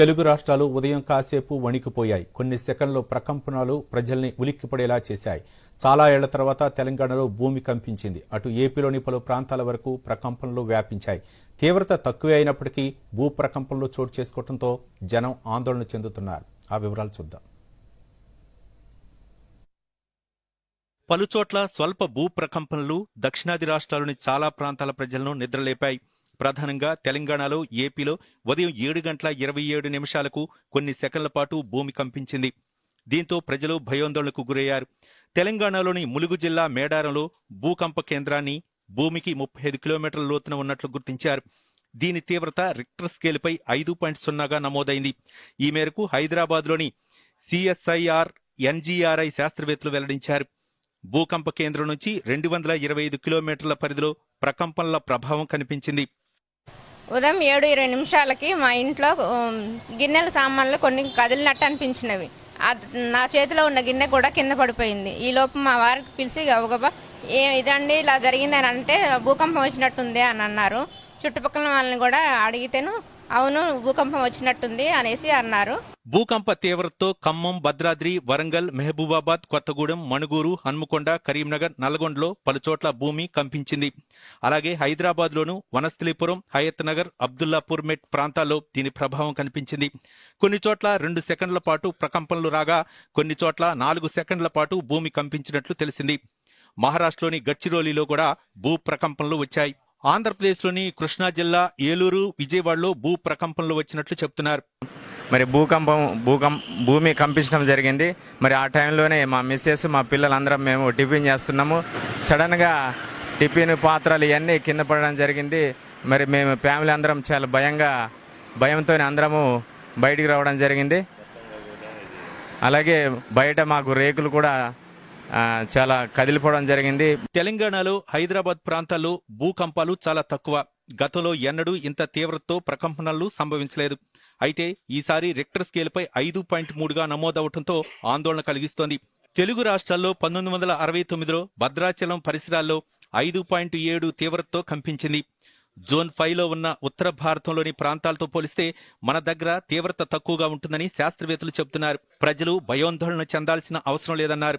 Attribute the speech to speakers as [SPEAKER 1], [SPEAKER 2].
[SPEAKER 1] తెలుగు రాష్ట్రాలు ఉదయం కాసేపు వణికిపోయాయి. కొన్ని సెకండ్లు ప్రకంపనలు ప్రజల్ని ఉలిక్కిపడేలా చేశాయి. చాలా ఏళ్ళ తర్వాత తెలంగాణలో భూమి కంపించింది. అటు ఏపీలోని పలు ప్రాంతాల వరకు ప్రకంపనలు వ్యాపించాయి. తీవ్రత తక్కువే అయినప్పటికీ భూ ప్రకంపనలు చోటు చేసుకోవడంతో జనం ఆందోళన చెందుతున్నారు. ఆ వివరాలు చూద్దాం.
[SPEAKER 2] పలుచోట్ల స్వల్ప భూ ప్రకంపనలు దక్షిణాది రాష్ట్రాల్లోని చాలా ప్రాంతాల ప్రజలను నిద్రలేపాయి. ప్రధానంగా తెలంగాణలో ఏపీలో ఉదయం ఏడు గంటల ఇరవై ఏడు నిమిషాలకు కొన్ని సెకన్ల పాటు భూమి కంపించింది. దీంతో ప్రజలు భయోందోళనకు గురయ్యారు. తెలంగాణలోని ములుగు జిల్లా మేడారంలో భూకంప కేంద్రాన్ని భూమికి ముప్పై ఐదు కిలోమీటర్ల లోతున ఉన్నట్లు గుర్తించారు. దీని తీవ్రత రిక్టర్ స్కేల్పై ఐదు పాయింట్ సున్నాగా నమోదైంది. ఈ మేరకు హైదరాబాద్లోని సిఎస్ఐఆర్ ఎన్జీఆర్ఐ శాస్త్రవేత్తలు వెల్లడించారు. భూకంప కేంద్రం నుంచి రెండు వందల ఇరవై ఐదు కిలోమీటర్ల పరిధిలో ప్రకంపనల ప్రభావం కనిపించింది.
[SPEAKER 3] ఉదయం ఏడు ఇరవై నిమిషాలకి మా ఇంట్లో గిన్నెల సామాన్లు కొన్ని కదిలినట్టు అనిపించినవి. నా చేతిలో ఉన్న గిన్నె కూడా కింద పడిపోయింది. ఈ లోపు మా వారికి పిలిచి గబగబా ఏ ఇదండి ఇలా జరిగిందని అంటే భూకంపం వచ్చినట్టుంది అని అన్నారు. చుట్టుపక్కల వాళ్ళని కూడా అడిగితేను అవును భూకంపం వచ్చినట్టుంది అనేసి అన్నారు.
[SPEAKER 2] భూకంప తీవ్రతతో ఖమ్మం భద్రాద్రి వరంగల్ మహబూబాబాద్ కొత్తగూడెం మణుగూరు హన్మకొండ కరీంనగర్ నల్గొండలో పలుచోట్ల భూమి కంపించింది. అలాగే హైదరాబాద్లోను వనస్థలిపురం హయత్ నగర్ అబ్దుల్లాపూర్ మెట్ ప్రాంతాల్లో దీని ప్రభావం కనిపించింది. కొన్ని చోట్ల రెండు సెకండ్ల పాటు ప్రకంపనలు రాగా కొన్ని చోట్ల నాలుగు సెకండ్ల పాటు భూమి కంపించినట్లు తెలిసింది. మహారాష్ట్రలోని గచ్చిరోలిలో కూడా భూ ప్రకంపనలు వచ్చాయి. ఆంధ్రప్రదేశ్లోని కృష్ణా జిల్లా ఏలూరు విజయవాడలో భూ ప్రకంపనలు వచ్చినట్లు చెప్తున్నారు.
[SPEAKER 4] మరి భూకంపం భూకం భూమి కంపించడం జరిగింది. మరి ఆ టైంలోనే మా మిస్సెస్ మా పిల్లలందరం మేము టిఫిన్ చేస్తున్నాము. సడన్గా టిఫిన్ పాత్రలు ఇవన్నీ కింద పడడం జరిగింది. మరి మేము ఫ్యామిలీ అందరం చాలా భయంగా భయంతో అందరము బయటికి రావడం జరిగింది. అలాగే బయట మాకు రేకులు కూడా చాలా కదిలిపోవడం జరిగింది.
[SPEAKER 2] తెలంగాణలో హైదరాబాద్ ప్రాంతాల్లో భూకంపాలు చాలా తక్కువ. గతంలో ఎన్నడూ ఇంత తీవ్రతతో ప్రకంపనలు సంభవించలేదు. అయితే ఈసారి రిక్టర్ స్కేల్పై ఐదు పాయింట్ మూడుగా నమోదవడంతో ఆందోళన కలిగిస్తోంది. తెలుగు రాష్ట్రాల్లో పంతొమ్మిది వందల అరవై తొమ్మిదిలో భద్రాచలం పరిసరాల్లో ఐదు పాయింట్ ఏడు తీవ్రతతో కంపించింది. జోన్ ఫైవ్లో ఉన్న ఉత్తర భారతంలోని ప్రాంతాలతో పోలిస్తే మన దగ్గర తీవ్రత తక్కువగా ఉంటుందని శాస్త్రవేత్తలు చెబుతున్నారు. ప్రజలు భయోందోళన చెందాల్సిన అవసరం లేదన్నారు.